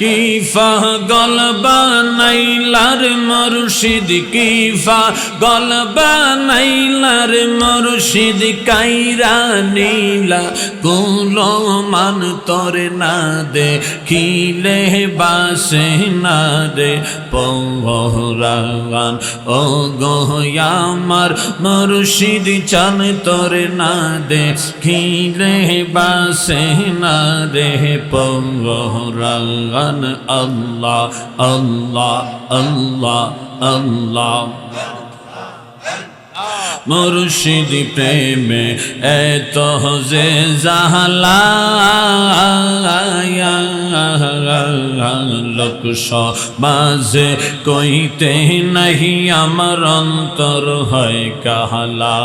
Kiffa গল বানাইলার মুর্শিদ, Kiffa গল বানাইলার মুর্শিদ, কাইরা নীলা কুলো মান তোর না দে খিলে বাসে না রে পহরান ও গোয়ামার মুর্শিদ, চান তোর না দে খিলে বাসে না রে আল্লাহ আল্লাহ আল্লাহ আল্লাহ। মুর্শিদ প্রেমে এত যে জাহালা লোক মাঝে কইতে নাহি আমার অন্তর হয় কাহলা,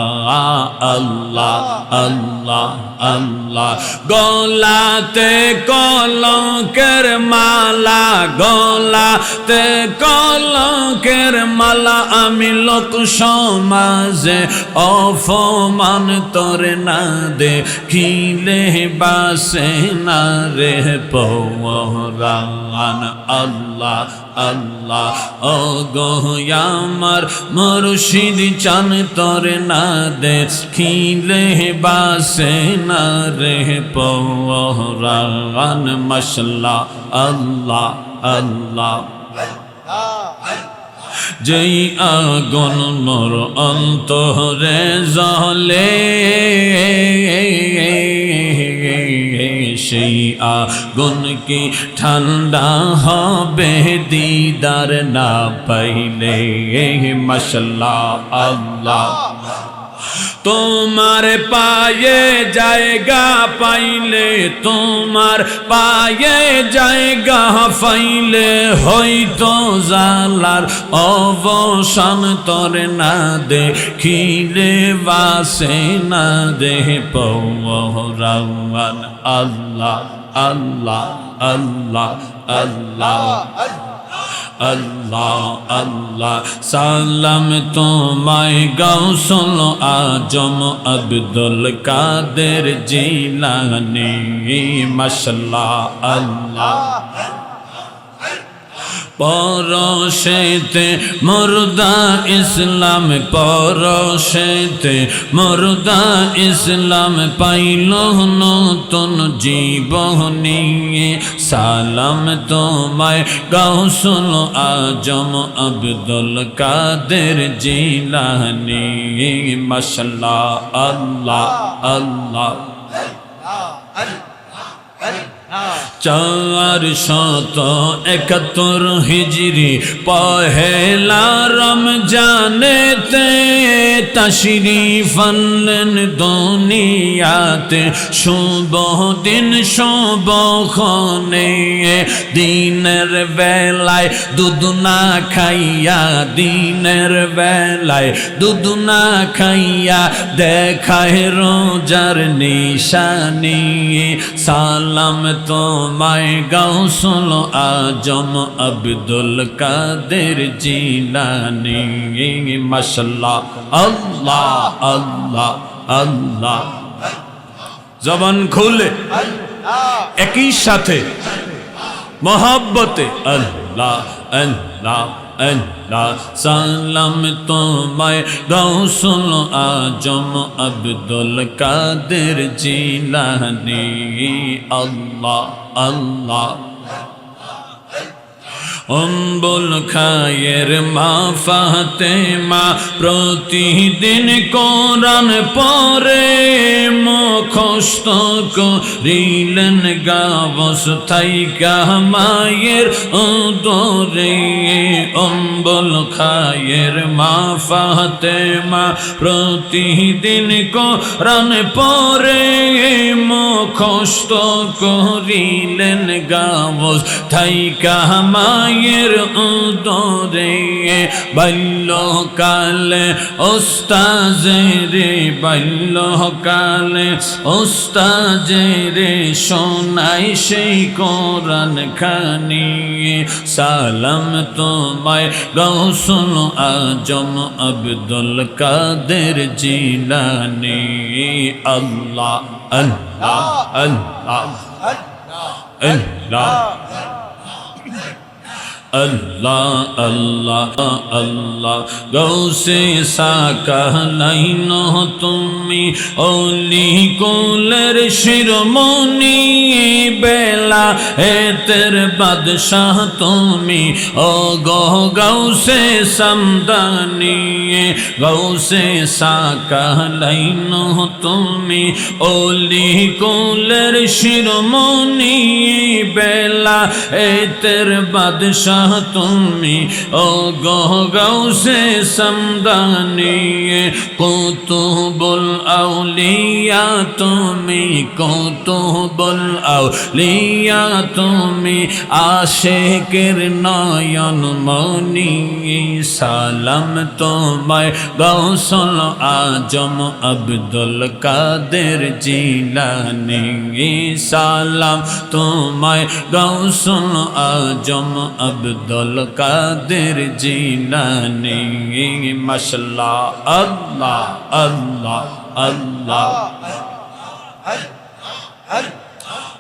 আল্লাহ আল্লাহ আল্লাহ। গলাতে কলঙ্কের মালা, গলাতে কলঙ্কের মালা আমি লোক সমাজে অফমান তোর না দে খিলে বাসে না রে পৌরান আল্লাহ আল্লাহ ও গোয়ামার মুর্শিদ, চান তোর না দে খিলে বাসে না রে পৌরান মশলা আল্লাহ আল্লাহ। যেই আগুন মোর অন্তরে জলে সেই আগুন কি ঠান্ডা হবে? দিদার না পাইলে মশলা আল্লাহ। তোমার পায়ে জায়গা পাইলে, তোমার পায়ে জায়গা পাইলে হয়তো জালার অবসান তোর না দেখিলে, বাসে না দে পৌরান আল্লাহ আল্লাহ আল্লাহ আল্লাহ। আল্লাহ আল্লাহ সালাম তোমায় গৌসল আজম আব্দুল কাদের জিলানি মশলা আল্লাহ। পরশেতে মুর্দা ইসলাম, পরশেতে মুর্দা ইসলাম পাইল নতুন জীবনী সালাম তোমায় গাউসুল আজম আব্দুল কাদের জিলানি। মশলা আল্লাহ আল্লাহ। চার শত একাত্তর হিজরি পহেলা রমজানেতে তশরিফ আনলেন দুনিয়াতে শুভ দিন, শুভ খনে দিনের বেলায় দুদুনা খাইয়া, দিনের বেলায় দুদুনা খাইয়া দেখায় রোজার নিশানি। সালাম তোমায় গাউসুল আজম আব্দুল কাদের জিলানি। মশলা আল্লাহ আল্লাহ আল্লাহ। জবান খুলে। একই সাথে মহাব্বতে, আল্লাহ আল্লাহ আল্লাহ। সালাম তোমায় গৌসুল আজম আব্দুল কাদের জিলানি। আল্লাহ। আল্লাহ। অম্বল খায়ের মা ফাতে মা প্রতিদিন কোরআন পরে মুখস্ত করিলেন গাবস থাইকা মায়ের উদরে অম্বুল খায়ের মা ফাতে মা প্রতিদিন কোরআন পরে মুখস্ত করিলেন গাবস থাইকা মায়ের উদরে বাল্যকালে ওস্তাজে রে বাল্যকালে ওস্তাজে রে শোনাই সেই কোরআন খানি সালাম তোমায় গৌসুল আজম আব্দুল কাদের জিলানি। আল্লাহ আল্লাহ আল্লাহ আল্লাহ। আল্লাহ আল্লাহ আল্লাহ। গৌসে সাকালাইন তুমি অলি কোলের শিরমণি বেলা। এতের বাদশাহ তুমি ও গৌসে সমদানি। গৌসে সাকালাইন তুমি অলি কোলের শিরমণি বেলা। এতের বাদশাহ তুমি ও গৌসে সমদানি কুতুবুল আউলিয়া, তুমি কুতুবুল আউলিয়া, তুমি আশেকের নয়ন মনি সালাম তোমায় গৌসল আজম আব্দুল কাদের জিলানি সালাম তোমায় গৌসল আজম আব্দুল কাদের জিলানি মশলা আল্লাহ আল্লাহ আল্লাহ।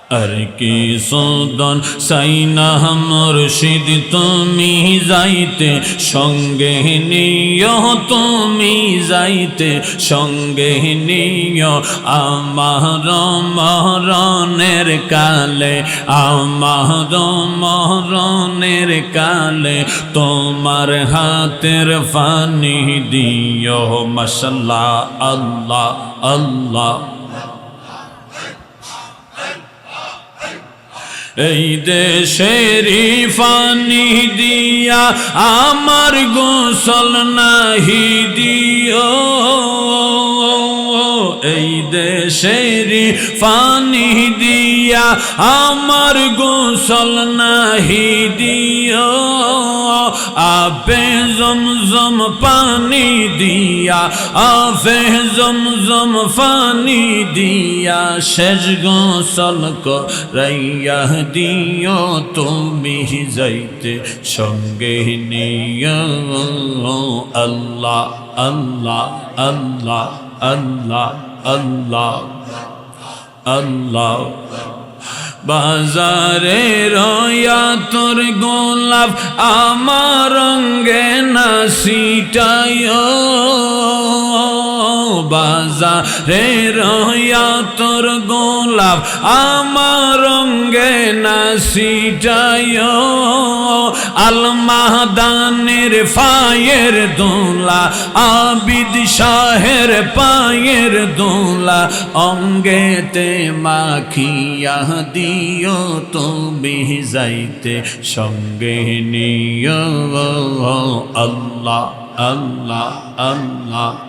আর কি সদন? সাইনা মুর্শিদ, তুমি যাইতে, সঙ্গে নিয় তুমি যাইতে, সঙ্গে নিয় আমার মরণের কালে, আমার মরণের কালে, তোমার হাতের ফানি দিও মশলা আল্লাহ আল্লাহ। এই দেশেরি ফানি দিয়া আমার গোসল নাহি দিও। এই দেশেরি ফানি দিয়া আমার গোসল নাহি দিও। আবে জমজম পানি দিয়া আফে জমজম ফানি দিয়া শেষ গোসল করাইয়া দিও তুমি যাইতে, সঙ্গে নিয় আল্লাহ আল্লাহ আল্লাহ আল্লাহ আল্লাহ আল্লাহ। বাজারে রয়া তোর গোলাপ, আমার রঙ্গে না সিটায় বাজারে রয়া তোর গোলাপ আমার রঙ্গে না সিটায় আলমাদানের ফায়ের দোলা, আবিদ শাহের পায়ের দোলা, অঙ্গেতে মাখিয়া দিও তুমি যাইতে, সঙ্গে নিয় আল্লাহ আল্লাহ আল্লাহ।